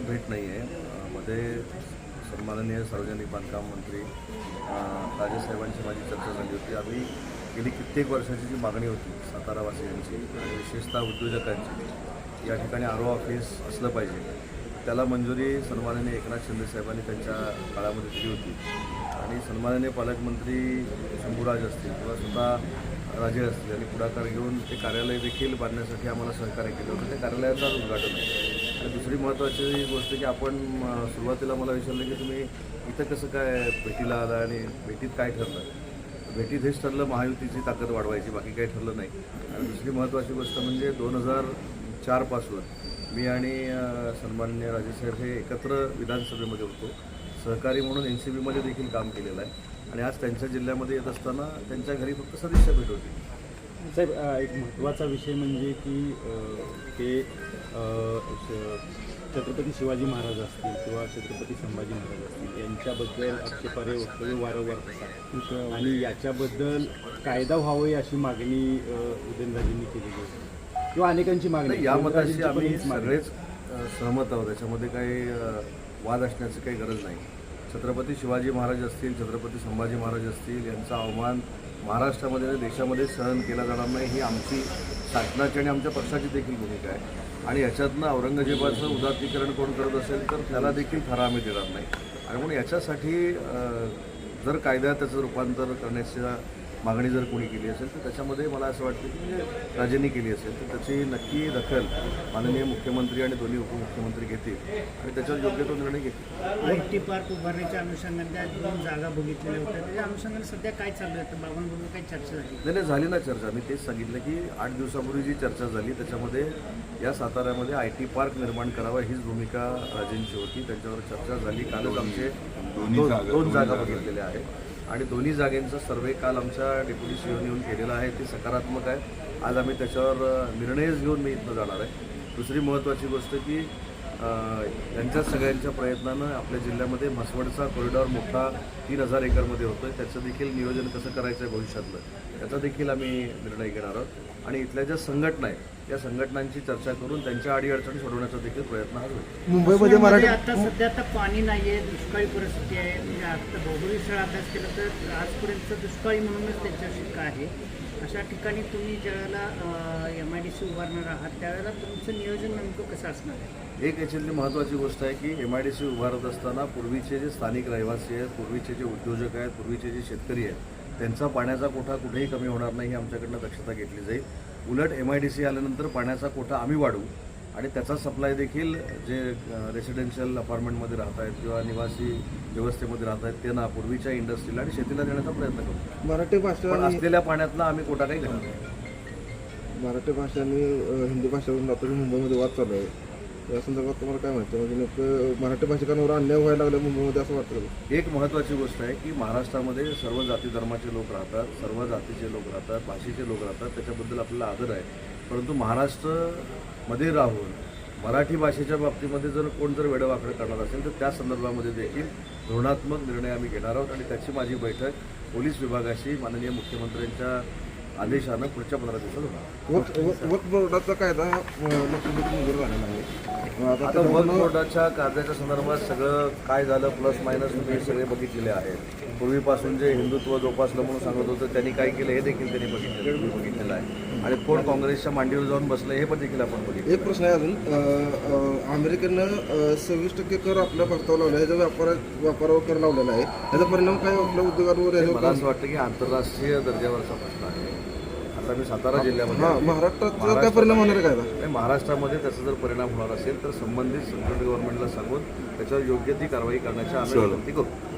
भेट नाही आहे. मध्ये सन्माननीय सार्वजनिक बांधकाम मंत्री राजेसाहेबांची माझी चर्चा झाली होती. आम्ही गेली कित्येक वर्षाची जी मागणी होती सातारावासियांची आणि विशेषतः उद्योजकांची या ठिकाणी आरो ऑफिस असलं पाहिजे. त्याला मंजुरी सन्माननीय एकनाथ शिंदे साहेबांनी त्यांच्या काळामध्ये दिली होती. आणि सन्माननीय पालकमंत्री शंभूराज असतील किंवा स्वतः राजे असतील यांनी पुढाकार घेऊन ते कार्यालय देखील बांधण्यासाठी आम्हाला सहकार्य केलं होतं. त्या कार्यालयाचाच उद्घाटन आहे. आणि दुसरी महत्त्वाची गोष्ट की आपण सुरुवातीला मला विचारलं की तुम्ही इथं कसं काय भेटीला आला आणि भेटीत काय ठरलं? भेटीत हेच ठरलं महायुतीची ताकद वाढवायची बाकी काही ठरलं नाही. आणि दुसरी महत्त्वाची गोष्ट म्हणजे दोन हजार चारपासून मी आणि अ, सन्माननीय राजेसाहेब हे एकत्र विधानसभेमध्ये होतो. सहकारी म्हणून एन सी बीमध्ये देखील काम केलेलं आहे. आणि आज त्यांच्या जिल्ह्यामध्ये येत असताना त्यांच्या घरी फक्त सदस्य भेट होती. साहेब एक महत्त्वाचा विषय म्हणजे की ते छत्रपती शिवाजी महाराज असतील किंवा छत्रपती संभाजी महाराज असतील यांच्याबद्दल आक्षेपार्ह वक्तव्य वारंवार होतात आणि याच्याबद्दल कायदा व्हावी अशी मागणी उदयनराजेंनी केलेली आहे. किंवा अनेकांची मागणी. या मताशी आम्ही. सगळेच सहमत आहोत त्याच्यामध्ये काही वाद असण्याची काही गरज नाही छत्रपती शिवाजी महाराज असतील छत्रपती संभाजी महाराज असतील यांचा अवमान महाराष्ट्रामध्ये आणि देशामध्ये सहन केला जाणार नाही ही आमची शासनाची आणि आमच्या पक्षाची देखील भूमिका आहे आणि याच्यातनं औरंगजेबाचं उदात्तीकरण कोण करत असेल तर त्याला देखील खरा आम्ही देणार नाही आणि म्हणून याच्यासाठी जर कायद्यात त्याचं रूपांतर करण्याच्या मागणी जर कोणी केली असेल तर त्याच्यामध्ये मला असं वाटतं की म्हणजे राजेंनी केली असेल तर त्याची नक्की दखल माननीय मुख्यमंत्री आणि दोन्ही उपमुख्यमंत्री घेतील आणि त्याच्यावर योग्य तो निर्णय घेतील. आय टी पार्क उभारण्याच्या अनुषंगाने त्या दोन जागा बघितलेल्या होत्या. त्याच्या अनुषंगाने सध्या काय चालू आहे? तर बाबांबरोबर काही चर्चा झाली? नाही नाही झाली ना चर्चा. मी तेच सांगितलं की आठ दिवसापूर्वी जी चर्चा झाली त्याच्यामध्ये या साताऱ्यामध्ये आय टी पार्क निर्माण करावा हीच भूमिका राजेंची होती. त्यांच्यावर चर्चा झाली. कालच आमचे दोन दोन जागा बघितलेल्या आहेत. आणि दोन्ही जागेंचा सर्वे काल आमच्या डेप्युटी सीओने येऊन केलेलं आहे ते सकारात्मक आहे. आज आम्ही त्याच्यावर निर्णयच घेऊन मी इथनं जाणार आहे. दुसरी महत्त्वाची गोष्ट की यांच्या सगळ्यांच्या प्रयत्नानं आपल्या जिल्ह्यामध्ये म्हसवडचा कॉरिडॉर मोठा तीन हजार एकरमध्ये होतोय. त्याचं देखील नियोजन कसं करायचं आहे भविष्यातलं त्याचा देखील आम्ही निर्णय घेणार आहोत. आणि इथल्या ज्या संघटना आहेत त्या संघटनांची चर्चा करून त्यांच्या अडीअडचणी सोडवण्याचा देखील प्रयत्न हा होईल. मुंबईमध्ये मराठी आता सध्या आता पाणी नाहीये दुष्काळी परिस्थिती आहे. म्हणजे आता भौगोलिक शाळा अभ्यास केला तर आजपर्यंत दुष्काळी म्हणूनच त्यांच्यावर शिक्का आहे. अशा ठिकाणी तुम्ही ज्यावेळेला एम आय डी सी उभारणार आहात त्यावेळेला तुमचं नियोजन नेमकं कसं असणार आहे? एक याच्यातली महत्त्वाची गोष्ट आहे की एम आय डी सी उभारत असताना पूर्वीचे जे स्थानिक रहिवासी आहेत पूर्वीचे जे उद्योजक आहेत पूर्वीचे जे शेतकरी आहेत त्यांचा पाण्याचा कोठा कुठेही कमी होणार नाही ही आमच्याकडनं दक्षता घेतली जाईल. उलट एम आय डी सी आल्यानंतर पाण्याचा कोठा आम्ही वाढवू आणि त्याचा सप्लाय देखील जे रेसिडेन्शियल अपार्टमेंटमध्ये राहत आहेत किंवा निवासी व्यवस्थेमध्ये राहत आहेत त्यांना पूर्वीच्या इंडस्ट्रीला आणि शेतीला देण्याचा प्रयत्न करू. मराठी भाषा असलेल्या पाण्यातला आम्ही कोटा काही घेणार नाही. मराठी भाषा आणि हिंदी भाषेवरून आता मुंबईमध्ये वाद चालू आहे या संदर्भात तुम्हाला काय माहिती म्हणजे नेमकं मराठी भाषिकांवर अन्याय व्हायला लागला मुंबईमध्ये असं वाटतं का? एक महत्त्वाची गोष्ट आहे की महाराष्ट्रामध्ये सर्व जाती धर्माचे लोक राहतात सर्व जातीचे लोक राहतात भाषेचे लोक राहतात त्याच्याबद्दल आपल्याला आदर आहे परंतु महाराष्ट्रमध्ये राहून मराठी भाषेच्या बाबतीमध्ये जर कोण जर वेडवाकडे करणार असेल तर त्या संदर्भामध्ये देखील धोरणात्मक निर्णय आम्ही घेणार आहोत आणि त्याची माझी बैठक पोलीस विभागाशी माननीय मुख्यमंत्र्यांच्या आदेशानं पुढच्या पंधरा दिवसात होणार. वक्फ वक्फ- वक्फ बोर्डाचा कायदा मंजूर झालेला आहे आता वर्क बोर्डाच्या कायद्याच्या संदर्भात सगळं काय झालं प्लस मायनस तुम्ही सगळे बघितलेले आहेत. पूर्वीपासून जे हिंदुत्व जोपासलं म्हणून सांगत होतं त्यांनी काय केलं हे देखील त्यांनी बघितलेलं तुम्ही बघितलेलं आहे. आणि कोण काँग्रेसच्या मांडीवर जाऊन बसलं हे पण देखील आपण बघितलं एक प्रश्न आहे अजून. अमेरिकेनं सव्वीस टक्के कर आपल्या भारतावर लावला आहे ह्याचा व्यापार व्यापारावर कर लावलेला आहे. त्याचा परिणाम काय आपल्या उद्योगांवर मला असं वाटतं की आंतरराष्ट्रीय दर्जावरचा प्रश्न आहे. आता मी सातारा जिल्ह्यामध्ये हा. महाराष्ट्रात काय परिणाम होणार आहे कायदा आणि महाराष्ट्रामध्ये त्याचा जर परिणाम होणार असेल तर संबंधित सेंट्रल गव्हर्नमेंटला सांगून त्याच्यावर योग्य ती कारवाई करण्याची आम्ही विनंती करू.